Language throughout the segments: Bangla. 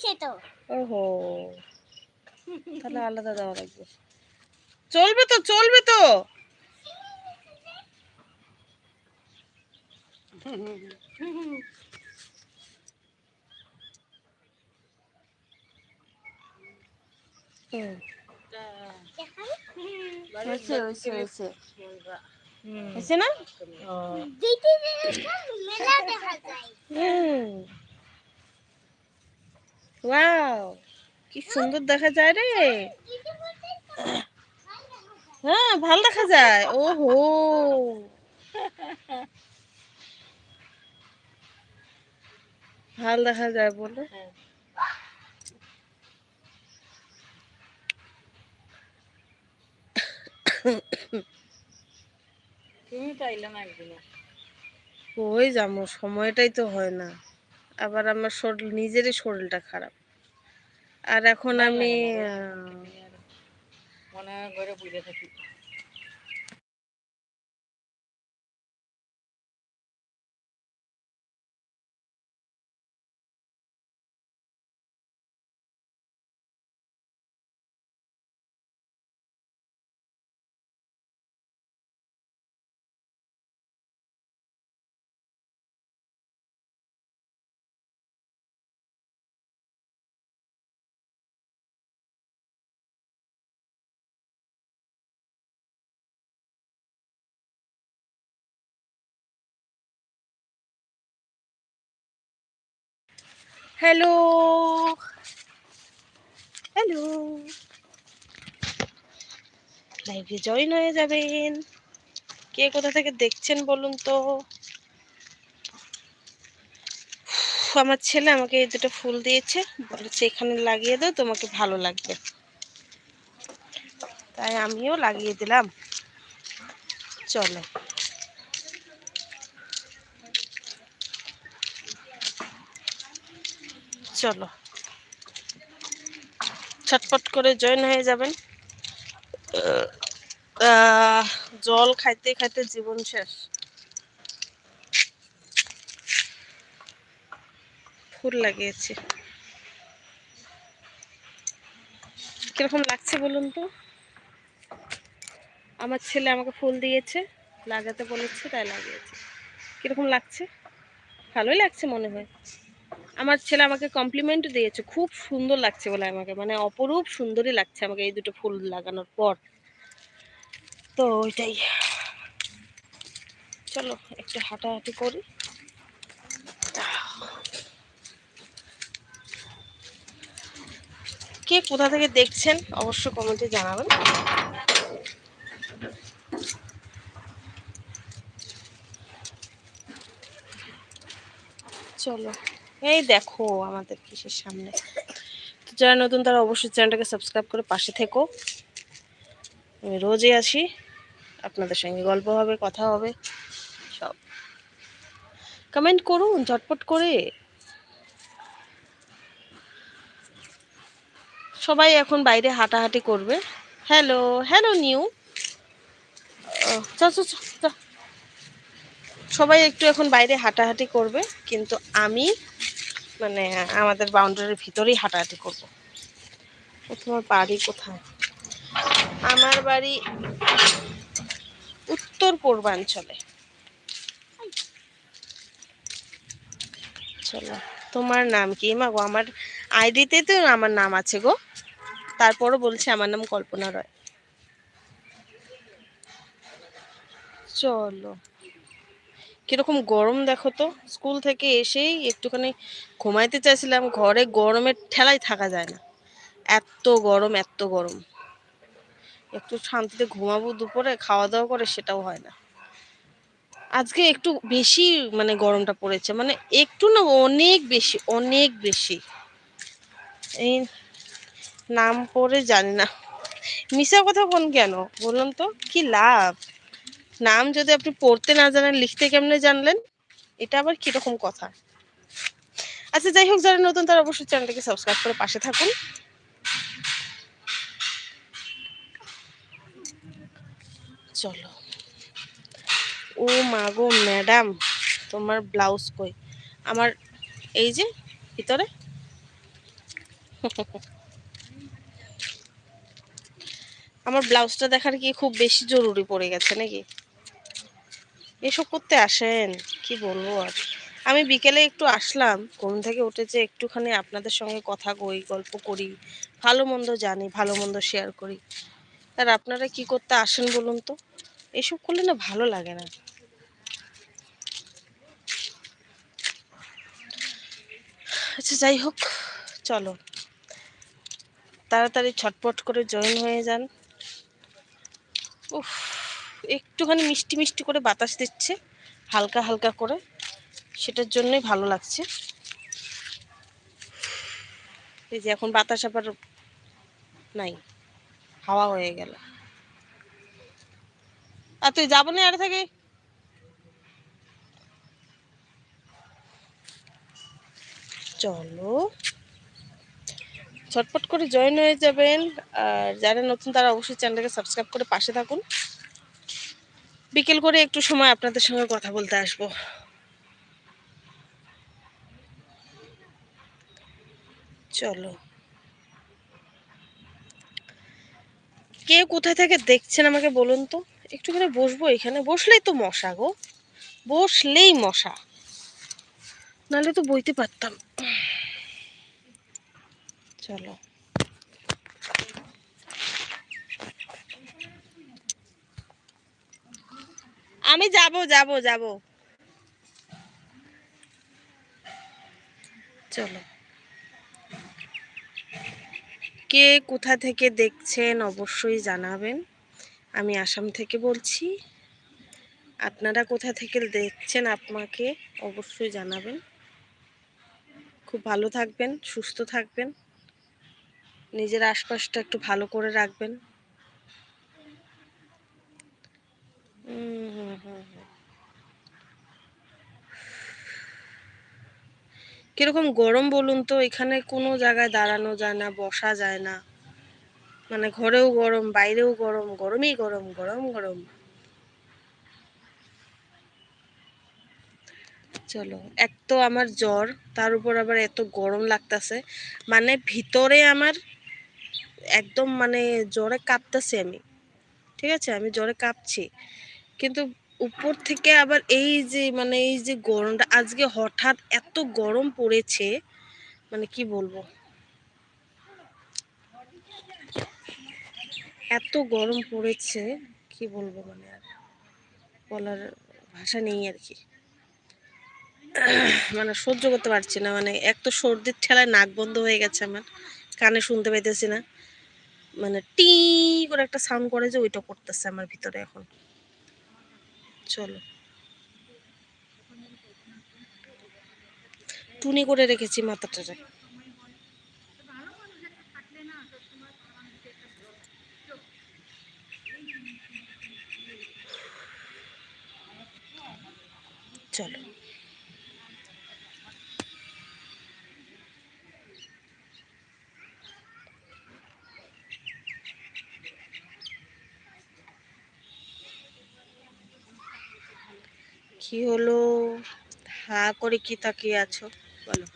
দিছে তো। ওহো। তাহলে আলাদা দেওয়া লাগবে। চলবে তো চলবে তো। না দিতে মেলা দেখা যায় হুম ওয়াও কি সুন্দর দেখা যায় রে। হ্যাঁ ভালো দেখা যায়। ওহো। ভালো দেখা যায় বলে। তুমি পাইলে না একদিনে ওই যাব? সময়টাই তো হয় না। আবার আমার শরীর নিজেরই শরীরটা খারাপ। আর এখন আমি মনে ঘরে বুঝে থাকি। হ্যালো হ্যালো লাইভে জয়েন হয়ে যাবেন। কে কোথা থেকে দেখছেন বলুন তো? আমার ছেলে আমাকে এই দুটো ফুল দিয়েছে। বলেছে এখানে লাগিয়ে দাও তোমাকে ভালো লাগবে। তাই আমিও লাগিয়ে দিলাম। চলো। চলো। ছটপট করে জয়েন হয়ে যাবেন। জল খাইতে খাইতে জীবন শেষ। ফুল লাগিয়েছি। কীরকম লাগছে বলুন তো? আমার ছেলে আমাকে ফুল দিয়েছে, লাগাতে বলেছে, তাই লাগিয়েছে। কীরকম লাগছে? ভালোই লাগছে মনে হয়। আমার ছেলে আমাকে কমপ্লিমেন্ট দিয়েছে। খুব সুন্দর লাগছে বলে আমাকে। মানে অপরূপ সুন্দরই লাগছে আমাকে এই দুটো ফুল লাগানোর পর। তো ওইটাই। চলো, একটু হাঁটাহাঁটি করি। কে কোথা থেকে দেখছেন অবশ্য কমেন্টে জানাবেন। চলো। এই দেখো আমাদের কিসের সামনে। তো যারা নতুন তারা অবশ্যই চ্যানেলটাকে সাবস্ক্রাইব করে পাশে থেকো। আমি রোজই আসি। আপনাদের সঙ্গে গল্প হবে কথা হবে সব। কমেন্ট করুন ঝটপট করে। সবাই এখন বাইরে হাঁটাহাঁটি করবে। হ্যালো হ্যালো নিউ চল চল, চল। সবাই একটু এখন বাইরে হাঁটাহাঁটি করবে, কিন্তু আমি মানে আমাদের বাউন্ডারির ভিতরেই হাঁটাহাঁটি করব। তোমার বাড়ি কোথায়? আমার বাড়ি উত্তর পূর্বাঞ্চলে। চলো, তোমার নাম কি? মা গো, আমার আইডিতে তো আমার নাম আছে গো। তারপরও বলছে আমার নাম কল্পনা রয়। চলো। কীরকম গরম দেখো তো। স্কুল থেকে এসেই একটুখানি ঘুমাইতে চাইছিলাম, ঘরে গরমের ঠেলায় থাকা যায় না। এত গরম এত গরম। একটু শান্তিতে ঘুমাবো দুপুরে খাওয়া দাওয়া করে সেটাও হয় না। আজকে একটু বেশি মানে গরমটা পড়েছে মানে একটু না, অনেক বেশি অনেক বেশি। এই নাম পড়ে জানি না। মিশা কথা কোন কেন? বললাম তো, কি লাভ? নাম যদি আপনি পড়তে না জানেন, লিখতে কেমনে জানলেন? এটা আবার কীরকম কথা? আচ্ছা যাই হোক, যারা নতুন তারা অবশ্যই চ্যানেলটাকে সাবস্ক্রাইব করে পাশে থাকুন। চলো। ও মা গো ম্যাডাম তোমার ব্লাউজ কই? আমার, এই যে, ভিতরে? আমার ব্লাউজটা দেখার কি খুব বেশি জরুরি পড়ে গেছে নাকি? এসব করতে আসেন? কি বলব আর? আমি বিকেলে একটু আসলাম, ঘুম থেকে উঠেছে একটুখানি আপনাদের সঙ্গে কথা কই, গল্প করি, ভালো মন্দ জানি, ভালো মন্দ শেয়ার করি। আর আপনারা কি করতে আসেন বলুন তো? এসব করলে না ভালো লাগে না। আচ্ছা যাই হোক, চলো। তাড়াতাড়ি ছটপট করে জয়েন হয়ে যান। উফ একটুখানি মিষ্টি মিষ্টি করে বাতাস দিচ্ছে, হালকা হালকা করে। সেটার জন্যই ভালো লাগছে। এই যে এখন বাতাস আবার নাই, হাওয়া হয়ে গেল। আর তুই যাব না আর থেকে? চলো। ছটপট করে জয়েন হয়ে যাবেন। আর যারা নতুন তারা অবশ্যই চ্যানেলটাকে সাবস্ক্রাইব করে পাশে থাকুন। বিকেল করে একটু সময় আপনাদের সঙ্গে কথা বলতে আসব। চলো। কে কোথায় থেকে দেখছেন আমাকে বলুন তো? একটুখানি বসবো এখানে। বসলেই তো মশা গো। বসলেই মশা। নাহলে তো বইতে পারতাম। চলো। আমি যাব যাব যাব। চলো। কে কোথা থেকে দেখছেন অবশ্যই জানাবেন। আমি আসাম থেকে বলছি। আপনারা কোথা থেকে দেখছেন আপনাকে অবশ্যই জানাবেন। খুব ভালো থাকবেন, সুস্থ থাকবেন। নিজের আশপাশটা একটু ভালো করে রাখবেন হুম হুম হুম হুম। কীরকম গরম বলুন তো, এখানে কোনো জায়গায় দাঁড়ানো যায় না, বসা যায় না। মানে ঘরেও গরম, বাইরেও গরম, গরমই গরম গরম গরম। চলো, এক তো আমার জ্বর, তার উপর আবার এত গরম লাগতেছে। মানে ভিতরে আমার একদম মানে জ্বরে কাঁপতাছি আমি। ঠিক আছে? আমি জ্বরে কাঁপছি। কিন্তু উপর থেকে আবার এই যে মানে এই যে গরমটা, আজকে হঠাৎ এত গরম পড়েছে মানে কি বলব? এত গরম পড়েছে, কি বলব মানে আর বলার ভাষা নেই আর কি। মানে সহ্য করতে পারছি না মানে এক তো সর্দির ঠেলায় নাক বন্ধ হয়ে গেছে আমার, কানে শুনতে পাইতেছি না। মানে টি করে একটা সাউন্ড করে যে ওইটা করতেছে আমার ভিতরে এখন। চলো। টুনি করে রেখেছি মাথাটা চলো। কি হলো? হা করে কি তাকিয়ে আছো? বলো।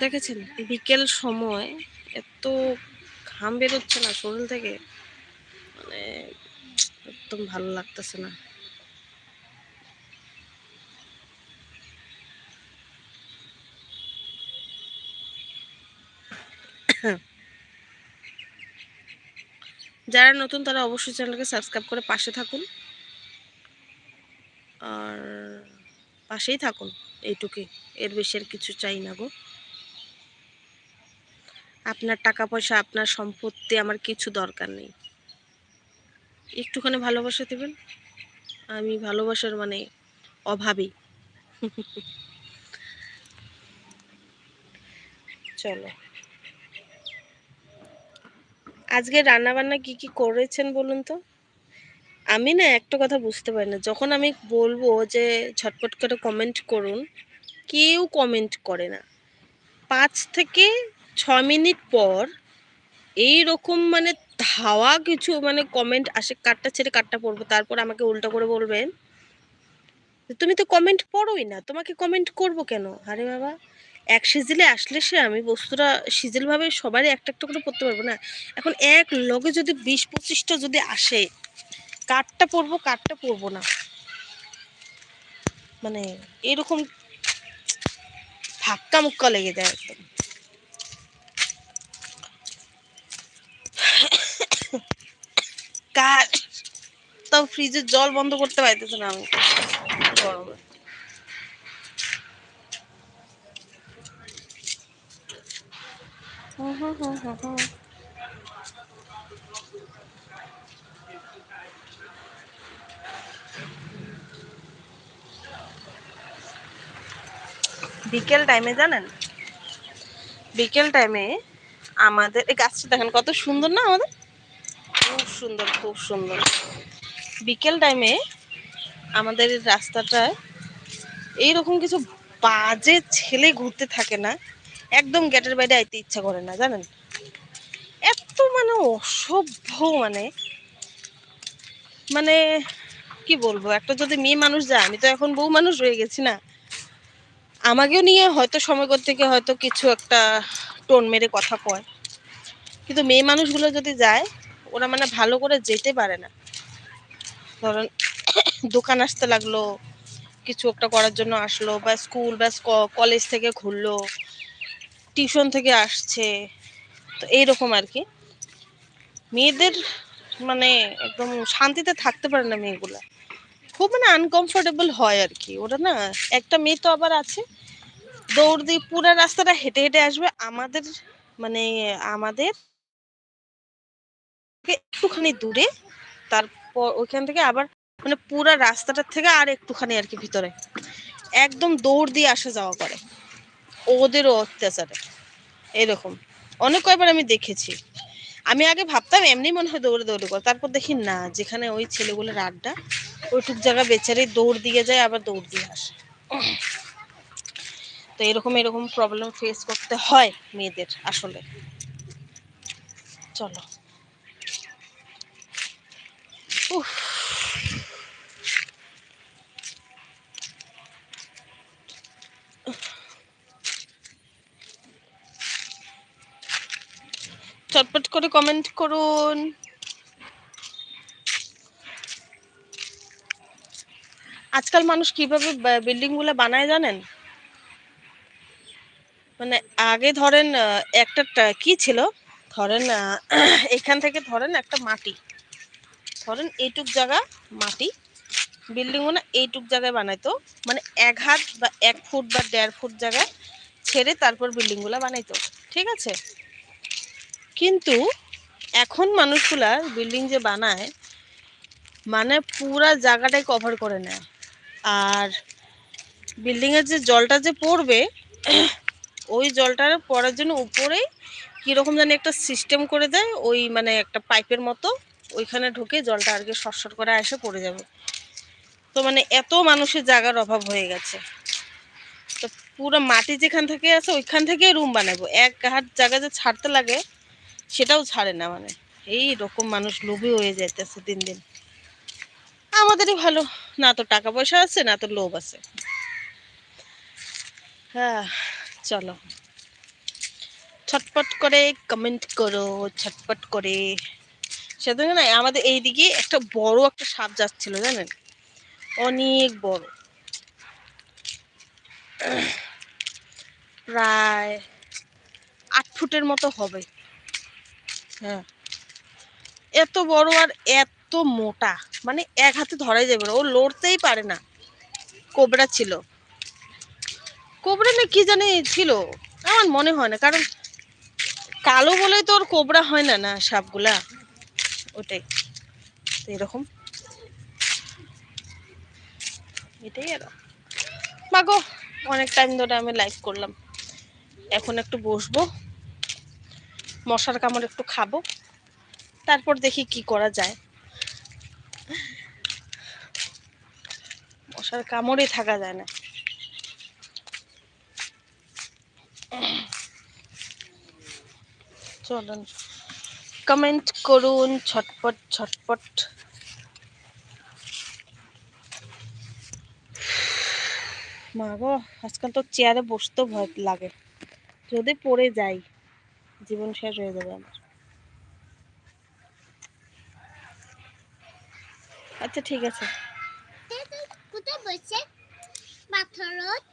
দেখেছেন, বিকেল সময় এত ঘাম বেরোচ্ছে না শরীর থেকে। মানে একদম ভালো লাগতেছে না। যারা নতুন তারা অবশ্যই চ্যানেলকে সাবস্ক্রাইব করে পাশে থাকুন। আর পাশেই থাকুন, এইটুকুই। এর বেশি আর কিছু চাই না গো। আপনার টাকা পয়সা, আপনার সম্পত্তি, আমার কিছু দরকার নেই। একটুখানি ভালোবাসা দেবেন? আমি ভালোবাসার মানে অভাবী। চলো। আজকে রান্না বান্না কি কি করেছেন বলুন তো? আমি না একটা কথা বুঝতে পারি না। যখন আমি বলব যে ঝটপট করে কমেন্ট করুন, কেউ কমেন্ট করে না। পাঁচ থেকে ছ মিনিট পর এই রকম মানে ধাওয়া কিছু মানে কমেন্ট আসে, কাটটা ছেড়ে কাটটা পড়ব, তারপর আমাকে উল্টো করে বলবেন তুমি তো কমেন্ট পড়োই না, তোমাকে কমেন্ট করব কেন? আরে বাবা, এক সিজিলে আসলে সে আমি বস্তুটা সিজিল ভাবে সবারই একটা একটা করে পড়তে পারব না। এখন এক লগে যদি বিশ পঁচিশটা যদি আসে কাঠটা পরবো কাঠটা পরবো না। মানে এরকম ধাক্কা মুক্কা লেগে যায় একদম। কার তাও ফ্রিজের জল বন্ধ করতে পারতেছে না আমি। গরমে। হুম হুম হুম হুম। বিকেল টাইমে জানেন? বিকেল টাইমে আমাদের, এই গাছটা দেখেন কত সুন্দর না আমাদের? খুব সুন্দর খুব সুন্দর। বিকেল টাইমে আমাদের রাস্তাটায় এইরকম কিছু বাজে ছেলে ঘুরতে থাকে না। একদম গেটের বাইরে আইতে ইচ্ছা করে না, জানেন? এত মানে অসভ্য মানে। মানে কি বলব, একটা যদি মেয়ে মানুষ যায়, আমি তো এখন বউ মানুষ হয়ে গেছি না। আমাকেও নিয়ে হয়তো সময় গিয়ে হয়তো কিছু একটা টোন মেরে কথা কয়। কিন্তু মেয়ে মানুষগুলো যদি যায়, ওরা মানে ভালো করে যেতে পারে না। ধরেন, দোকান আসতে লাগল, কিছু একটা করার জন্য আসলো, বা স্কুল, বা কলেজ থেকে ঘুরলো, টিউশন থেকে আসছে, তো এইরকম আর কি। মেয়েদের মানে একদম শান্তিতে থাকতে পারে না মেয়েগুলা। খুব মানে আনকমফোর্টেবল হয় আর কি ওরা না, একটা মেয়ে তো আবার আছে, দৌড় দিয়ে পুরো রাস্তাটা হেঁটে হেঁটে আসবে। আমাদের মানে আমাদের একটুখানি দূরে, তারপর ওইখান থেকে আবার মানে পুরো রাস্তাটার থেকে আর একটুখানি আর কি ভিতরে। একদম দৌড় দিয়ে আসা যাওয়া করে। ওদেরও অত্যাচারে। এরকম। অনেক কয়বার আমি দেখেছি। আমি আগে ভাবতাম এমনি মনে হয় দৌড়ে দৌড়ে করে। তারপর দেখি না, যেখানে ওই ছেলেগুলোর আড্ডা ওইটুক জায়গা বেচারে দৌড় দিয়ে যায়, আবার দৌড় দিয়ে আসে। তো এরকম এরকম প্রবলেম ফেস করতে হয় মেয়েদের আসলে। চলো। চটপট করে কমেন্ট করুন। আজকাল মানুষ কীভাবে বিল্ডিংগুলো বানায় জানেন? মানে আগে ধরেন একটা কি ছিল? ধরেন এখান থেকে ধরেন একটা মাটি। ধরেন এইটুক জায়গা মাটি। বিল্ডিং না এইটুক জায়গায় বানাইতো। মানে এক হাত বা এক ফুট বা দেড় ফুট জায়গায় ছেড়ে তারপর বিল্ডিংগুলা বানাইতো। ঠিক আছে? কিন্তু এখন মানুষগুলা বিল্ডিং যে বানায় মানে পুরা জায়গাটাই কভার করে নেয়। আর বিল্ডিং এর যে জলটা যে পড়বে, ওই জলটার পড়ার জন্য উপরেই কীরকম জানি একটা সিস্টেম করে দেয়, ওই মানে একটা পাইপের মতো, ওইখানে ঢুকে জলটা আর কি সরসর করে এসে পড়ে যাবে। তো মানে এত মানুষের জায়গার অভাব হয়ে গেছে। তো পুরো মাটি যেখান থেকে আছে, ওইখান থেকে রুম বানাবো। এক হাত জায়গা যে ছাড়তে লাগে, সেটাও ছাড়ে না মানে। এই রকম মানুষ লোভী হয়ে যাইতেছে দিন দিন। আমাদেরই ভালো। না তো টাকা পয়সা আছে, না তো লোভ আছে। হ্যাঁ চলো। ছটপট করে কমেন্ট করো, ছটপট করে। সেদিন না আমাদের এইদিকে একটা বড় একটা সাপ যাচ্ছিল, জানেন? অনেক বড়। প্রায় আট ফুটের মতো হবে। হ্যাঁ। এত বড় আর এত মোটা মানে এক হাতে ধরাই যাবে না, ও লড়তেই পারে না। কোবরা ছিল। কোবরা না কি জানি ছিল, আমার মনে হয় না, কারণ কালো বলেই তো ওর কোবরা হয় না না সাপগুলা। ওটাই এরকম। এটাই আর। মাগো, অনেক টাইম ধরে আমি লাইভ করলাম। এখন একটু বসবো। মশার কামড় একটু খাব। তারপর দেখি কি করা যায়। মশার কামড়ে থাকা যায় না। চলুন কমেন্ট করুন, ছটপট ছটপট। মা গো, আজকাল তো চেয়ারে বসতেও ভয় লাগে। যদি পড়ে যাই, জীবন শেষ হয়ে যাবে আমার। আচ্ছা ঠিক আছে। কোথায় বসে পাথরত